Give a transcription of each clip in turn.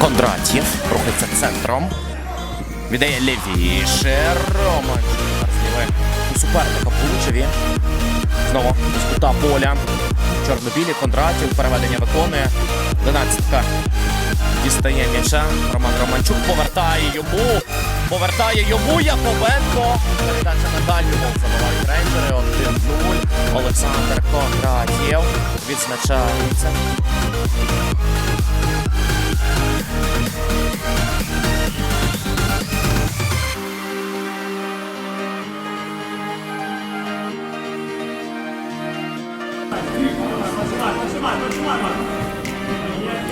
Кондратів рухається центром. Віддає лівіше. Роман. У суперника получив він. Знову з кута поля. Чорно-білі Кондратів. Переведення виконує. 11-ка дістає м'яча. Роман Романчук повертає йому. Повертає йому Яковенко. Передача на дальню гол рейнджери. 1-0. Олександр Кондратів відзначається.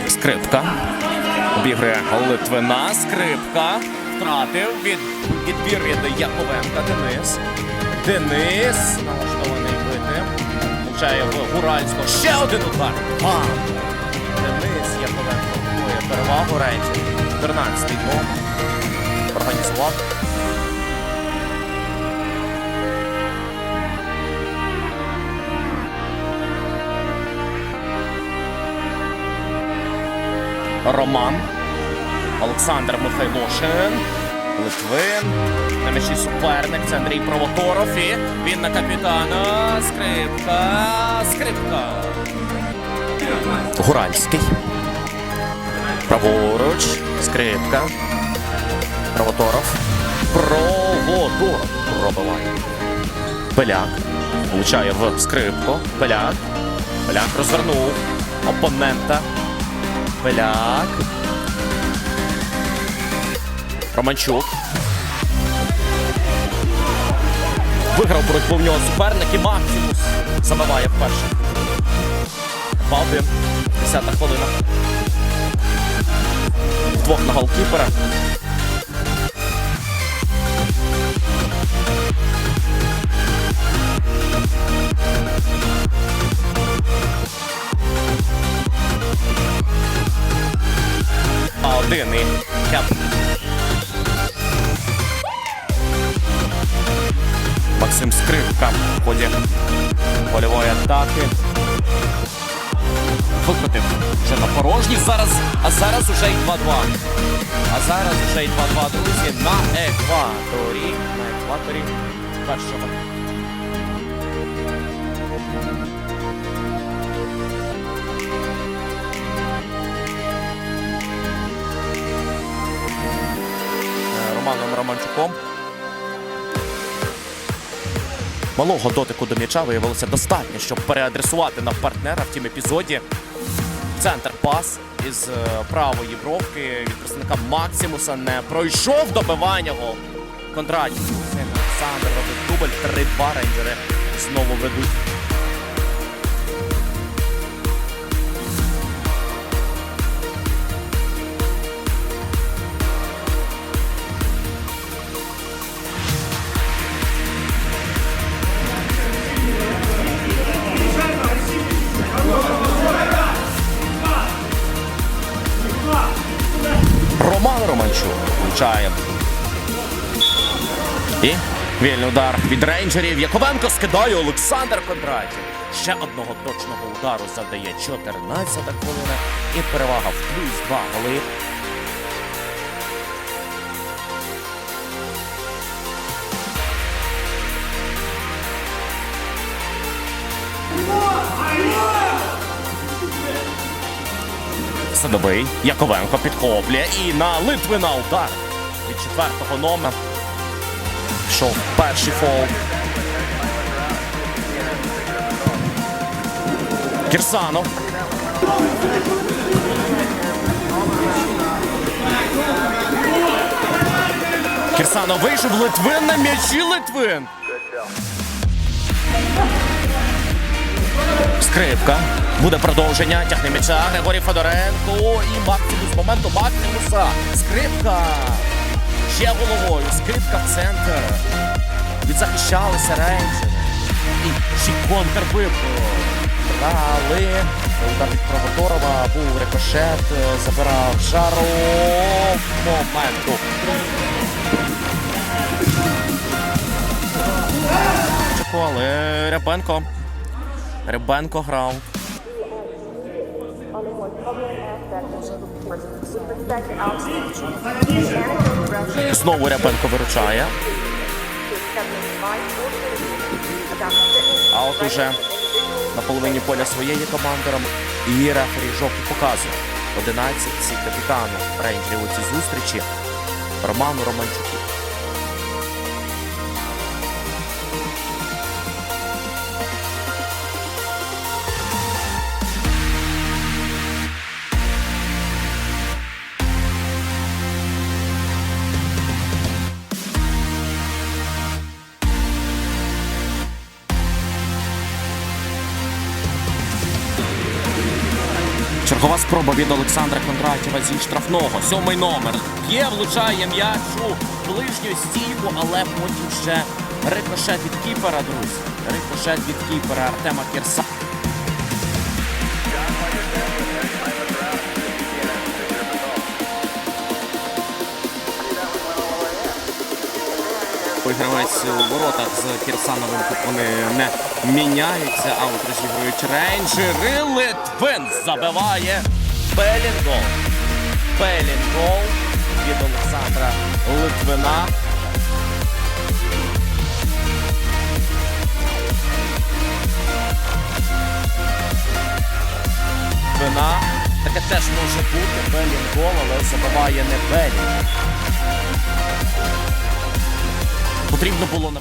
Скрипка. Обігрує Литвина. Скрипка. Втратив від відбір від Яковенка. Денис. Денис. Налаштований бити. Влучає в Гуральського. Ще один удар. Бам! Денис Яковенко. Перевагу рейнджерів. 14-й гол. Організував. Роман. Олександр Михайлошин. Литвин. На м'ячі суперник. Це Андрій Провоторов. І він на капітана. Скрипка. Скрипка. Гуральський. Праворуч. Скрипка. Провоторов. Провоторов. Пробиває. Пеляк. Влучає в скрипку. Пеляк. Пеляк розвернув опонента. Пеляк. Романчук. Виграв боротьбу в нього суперник і Максимус забиває вперше. Балдин. 10 хвилина. Вдвох на голкіпера. Максим Скрипка в ході польової атаки. Викотив вже на порожній. Зараз, а зараз уже й 2-2. А зараз вже й 2-2, друзі, на екваторі. На екваторі першого. Е, Романом Романчуком. Малого дотику до м'яча виявилося достатньо, щоб переадресувати на партнера в тім епізоді. Центр пас із е, правої бровки від представника Максимуса не пройшов добивання гол. Кондратів. Олександр робить дубль. 3-2 рейнджери знову ведуть. Романчук. І вільний удар від рейнджерів. Яковенко скидає Олександр Кондратів. Ще одного точного удару завдає 14 хвилина. І перевага в плюс 2 голи. Садовий. Яковенко підхоплює і на Литвина удар від четвертого номера. Пішов перший фол. Кірсанов. Кірсанов вийшов Литвин на м'ячі Литвин. Скрипка. Буде продовження. Тягне м'яча. Григорій Федоренко. І Максимус моменту Максимуса. Скрипка. Ще головою. Скидка в центр. Відзахищалися рейнджери. І ще контрвип. Брали. Удар від Провоторова. Був рикошет. Забирав жару. Моменту. Чеку, але Рябенко. Рябенко грав. Знову Рябенко виручає. А от уже на половині поля своєї команди Ром- і рефері жовту показує. 11 ці капітану рейнджерів у цій зустрічі Роману Романчуку. Чергова спроба від Олександра Кондратєва зі штрафного. Сьомий номер. Є, влучає м'ячу ближню стійку, але потім ще рикошет від кіпера, друзі. Рикошет від кіпера Артема Кірса. Гравець у воротах з Кірсановим тут вони не міняються, а от розігрують рейнджери. Литвин забиває Белінгол. Белінгол від Олександра Литвина. Литвина. Таке теж може бути. Белінгол, але забиває не Белінг. Потрібно було напевно.